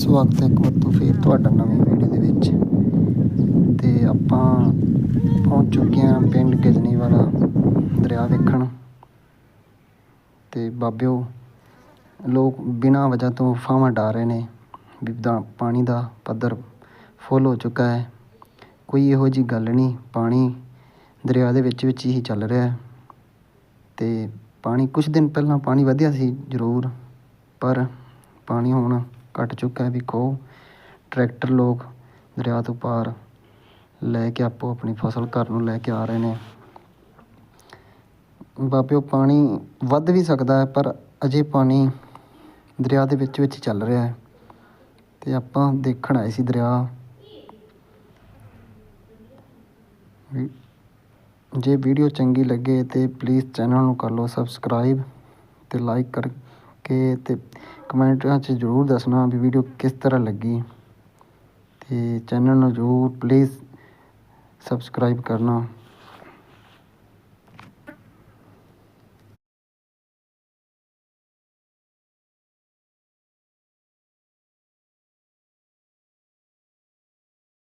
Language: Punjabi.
ਸਵਾਗਤ ਹੈ ਇੱਕ ਵਾਰ ਤੋਂ ਫੇਰ ਤੁਹਾਡਾ ਨਵੀਂ ਵੀਡੀਓ ਦੇ ਵਿੱਚ। ਤੇ ਆਪਾਂ ਪਹੁੰਚ ਚੁੱਕੇ ਹਾਂ ਪਿੰਡ ਗਿਜਨੀ ਵਾਲਾ ਦਰਿਆ ਵੇਖਣ। ਤੇ ਬਾਬਿਓ, ਲੋਕ ਬਿਨਾਂ ਵਜ੍ਹਾ ਤੋਂ ਫਾਵਾਂ ਡਾ ਰਹੇ ਨੇ। ਵੀ ਦਾ ਪਾਣੀ ਦਾ ਪੱਧਰ ਫੁੱਲ ਹੋ ਚੁੱਕਾ ਹੈ। ਕੋਈ ਇਹੋ ਜਿਹੀ ਗੱਲ ਨਹੀਂ, ਪਾਣੀ ਦਰਿਆ ਦੇ ਵਿੱਚ ਵਿੱਚ ਹੀ ਚੱਲ ਰਿਹਾ ਹੈ। ਤੇ ਪਾਣੀ ਕੁਝ ਦਿਨ ਪਹਿਲਾਂ ਪਾਣੀ ਵਧਿਆ ਸੀ ਜ਼ਰੂਰ, ਪਰ ਪਾਣੀ ਹੁਣ ਘਟ ਚੁੱਕਾ ਹੈ ਵੇਖੋ ਟਰੈਕਟਰ ਲੋਕ ਦਰਿਆ ਤੋਂ ਪਾਰ ਲੈ ਕੇ ਆਪੋ ਆਪਣੀ ਫਸਲ ਘਰ ਨੂੰ ਲੈ ਕੇ ਆ ਰਹੇ ਨੇ। ਬਾਬਿਓ ਪਾਣੀ ਵੱਧ ਵੀ ਸਕਦਾ ਹੈ, ਪਰ ਅਜੇ ਪਾਣੀ ਦਰਿਆ ਦੇ ਵਿੱਚ ਵਿੱਚ ਚੱਲ ਰਿਹਾ ਹੈ। ਤੇ ਆਪਾਂ ਦੇਖਣ ਆਏ ਸੀ ਦਰਿਆ ਵੀ ਜੇ ਵੀਡੀਓ ਚੰਗੀ ਲੱਗੇ ਤੇ ਪਲੀਜ਼ ਚੈਨਲ ਨੂੰ ਕਰ ਲਓ ਸਬਸਕ੍ਰਾਈਬ ਤੇ ਲਾਈਕ ਕਰਕੇ ਤੇ ਕਮੈਂਟਾਂ 'ਚ ਜ਼ਰੂਰ ਦੱਸਣਾ ਵੀ ਵੀਡੀਓ ਕਿਸ ਤਰ੍ਹਾਂ ਲੱਗੀ। ਅਤੇ ਚੈਨਲ ਨੂੰ ਜ਼ਰੂਰ ਪਲੀਜ਼ ਸਬਸਕ੍ਰਾਈਬ ਕਰਨਾ।